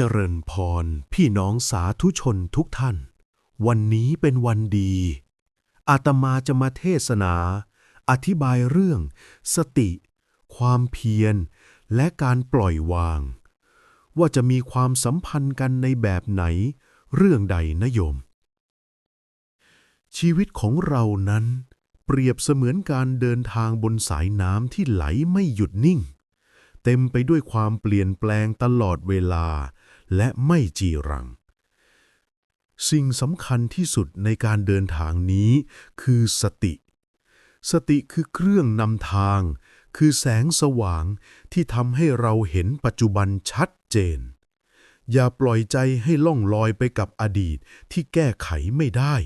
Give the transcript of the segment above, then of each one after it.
จริญพร พี่น้องสาธุชนทุกท่าน วันนี้เป็นวันดี อาตมาจะมาเทศนา อธิบายเรื่อง สติ ความเพียร และการปล่อยวาง ว่าจะมีความสัมพันธ์กันในแบบไหน เรื่องใดนะโยม ชีวิตของเรานั้น เปรียบเสมือนการเดินทางบนสายน้ำที่ไหลไม่หยุดนิ่งเต็มไปด้วยความเปลี่ยนแปลงตลอดเวลา และไม่จีรัง สิ่งสำคัญที่สุดในการเดินทางนี้คือสติ สติคือเครื่องนำทาง คือแสงสว่างที่ทำให้เราเห็นปัจจุบันชัดเจน อย่าปล่อยใจให้ล่องลอยไปกับอดีตที่แก้ไขไม่ได้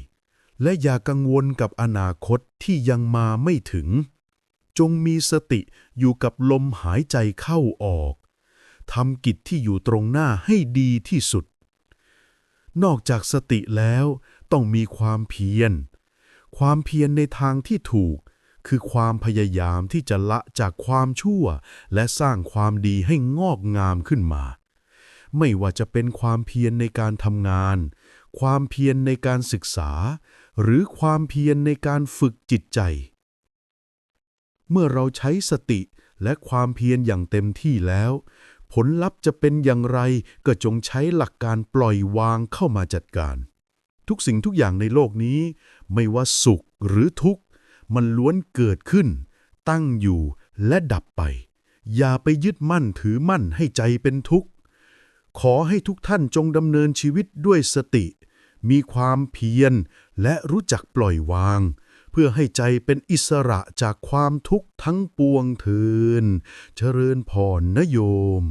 และอย่ากังวลกับอนาคตที่ยังมาไม่ถึงจงมีสติอยู่กับลมหายใจเข้าออก ทำกิจที่อยู่ตรงหน้าให้ดีที่สุด นอกจากสติแล้วต้องมีความเพียร ความเพียรในทางที่ถูก คือความพยายามที่จะละจากความชั่ว และสร้างความดีให้งอกงามขึ้นมา ไม่ว่าจะเป็นความเพียรในการทำงาน ความเพียรในการศึกษา หรือความเพียรในการฝึกจิตใจ เมื่อเราใช้สติและความเพียรอย่างเต็มที่แล้ว ผลลัพธ์จะเป็นอย่างไรก็จงใช้หลักการปล่อยวางเข้ามาจัดการ ทุกสิ่งทุกอย่างในโลกนี้ ไม่ว่าสุขหรือทุกข์ มันล้วนเกิดขึ้น ตั้งอยู่และดับไป อย่าไปยึดมั่นถือมั่นให้ใจเป็นทุกข์ ขอให้ทุกท่านจงดำเนินชีวิตด้วยสติ มีความเพียรและรู้จักปล่อยวาง เพื่อให้ใจเป็นอิสระจากความทุกข์ทั้งปวงเทินเจริญพรนโยม